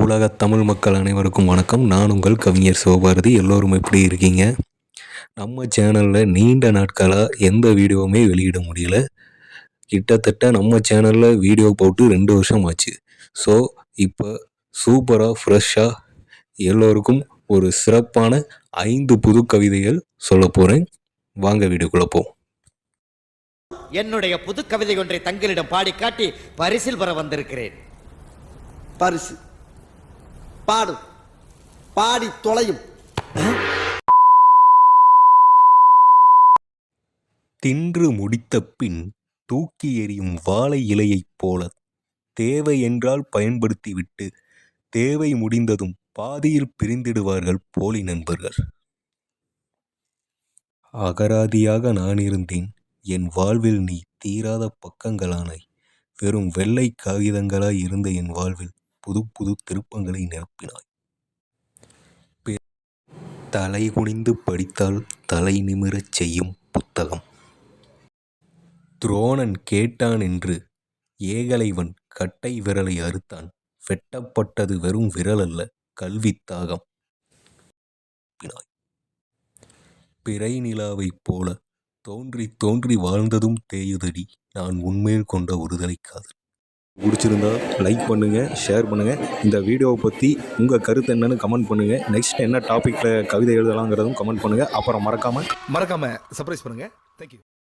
உலக தமிழ் மக்கள் அனைவருக்கும் வணக்கம். நான் உங்கள் கவிஞர் சிவபாரதி. எல்லோரும் எப்படி இருக்கீங்க? நம்ம சேனலில் நீண்ட நாட்களாக எந்த வீடியோவுமே வெளியிட முடியல. கிட்டத்தட்ட நம்ம சேனலில் வீடியோ போட்டு ரெண்டு வருஷம் ஆச்சு ஸோ இப்போ சூப்பராக ஃப்ரெஷ்ஷாக எல்லோருக்கும் ஒரு சிறப்பான ஐந்து புது கவிதைகள் சொல்ல போகிறேன் வாங்க வீடியோக்குள்ளே போ. என்னுடைய புது கவிதை ஒன்றை தங்களிடம் பாடி காட்டி பரிசில் பெற வந்திருக்கிறேன். பரிசு. பாடு. பாடி தொலையும். தின்று முடித்த பின் தூக்கி எறியும் வாழை இலையைப் போல தேவை என்றால் பயன்படுத்திவிட்டு தேவை முடிந்ததும் பாதியில் பிரிந்திடுவார்கள் போலி நண்பர்கள். அகராதியாக நான் இருந்தேன். என் வாழ்வில் நீ தீராத பக்கங்களானாய். வெறும் வெள்ளை காகிதங்களாய் இருந்த என் வாழ்வில் புது புது திருப்பங்களை நிரப்பினாய். தலை குனிந்து படித்தால் தலை நிமிரச் செய்யும் புத்தகம். துரோணன் கேட்டான் என்று ஏகலைவன் கட்டை விரலை அறுத்தான். வெட்டப்பட்டது வெறும் விரல் அல்ல கல்வித்தாகம் பிறை நிலாவைப் போல தோன்றி தோன்றி வாழ்ந்ததும் தேயுதடி. நான் உண்மையில் கொண்ட ஒருதலை காதல். பிடிச்சிருந்தா லைக் பண்ணுங்கள் ஷேர் பண்ணுங்கள் இந்த வீடியோவை பற்றி உங்கள் கருத்து என்னன்னு கமெண்ட் பண்ணுங்கள் நெக்ஸ்ட் என்ன டாப்பிக்கில் கவிதை எழுதலாங்கிறதும் கமெண்ட் பண்ணுங்கள் அப்புறம் மறக்காமல் மறக்காமல் சர்ப்ரைஸ் பண்ணுங்கள் தேங்க்யூ